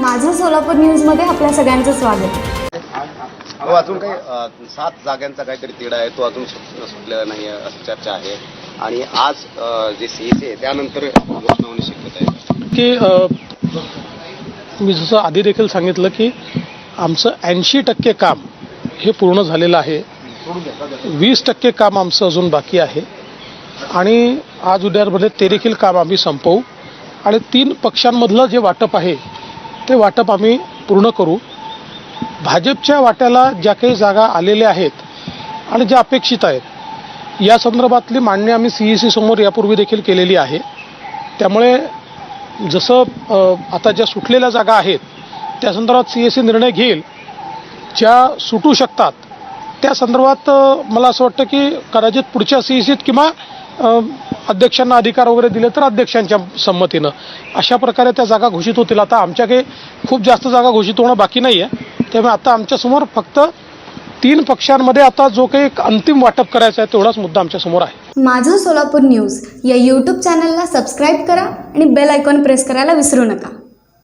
माझं सोलापूर न्यूजमध्ये आपल्या सगळ्यांचं स्वागत. हो अजून काही अ, सात जागांचा काहीतरी तिढा आहे तो अजून सुट- सुटलेला नाही आहे अशी चर्चा आहे. आणि आज अ, जे सीएसी आहे त्यानंतर घोषणा होण्याची शक्यता आहे की अ, मी जसं आधी देखील सांगितलं की आमचं ऐंशी टक्के काम हे पूर्ण झालेलं आहे. वीस टक्के काम आमचं अजून बाकी आहे. आणि आज उद्यामध्ये ते देखील काम आम्ही संपवू. आणि तीन पक्षांमधलं जे वाटप आहे ते वाटप आम्ही पूर्ण करू. भाजपच्या वाट्याला ज्या काही जागा आलेल्या आहेत आणि ज्या अपेक्षित आहेत या संदर्भातली मांडणी आम्ही सी ई सी समोर यापूर्वी देखील केलेली आहे. त्यामुळे जसं आता ज्या सुटलेल्या जागा आहेत त्या संदर्भात सी एस सी निर्णय घेईल. ज्या सुटू शकतात त्या संदर्भात मला असं वाटतं की कदाचित पुढच्या सी ई सीत किंवा अध्यक्षांना अधिकार वगैरे दिले तर अध्यक्षांच्या संमतीनं. अशा प्रकारे त्या जागा घोषित होतील. आता आमच्या काही खूप जास्त जागा घोषित होणं बाकी नाही आहे त्यामुळे आता आमच्यासमोर फक्त तीन पक्षांमध्ये आता जो काही अंतिम वाटप करायचा आहे तेवढाच मुद्दा आमच्यासमोर आहे. माझं सोलापूर न्यूज या यूट्यूब चॅनलला सबस्क्राईब करा आणि बेल आयकॉन प्रेस करायला विसरू नका.